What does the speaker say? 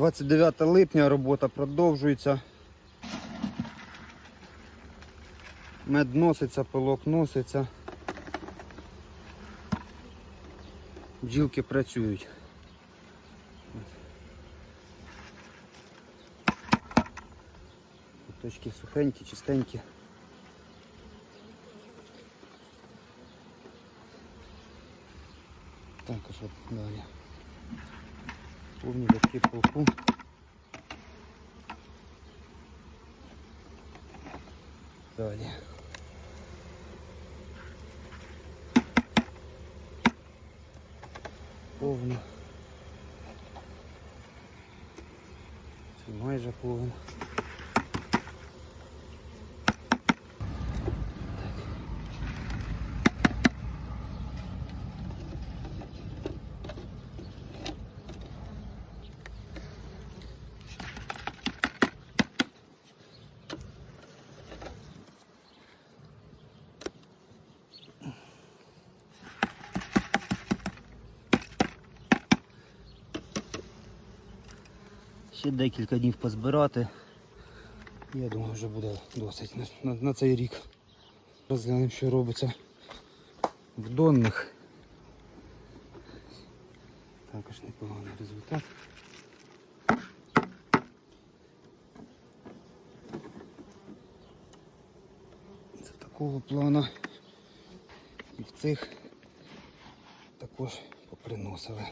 29 липня робота продовжується. Мед носиться, пилок носиться. Бджілки працюють. Точки сухенькі, чистенькі. Так, а що далі? Повні лятки полку. Далі. Повно. Це майже повно. Ще декілька днів позбирати. Я думаю, вже буде досить на, на, на цей рік. Розглянемо, що робиться в донних. Також непоганий результат. Це такого плану. І в цих також поприносили.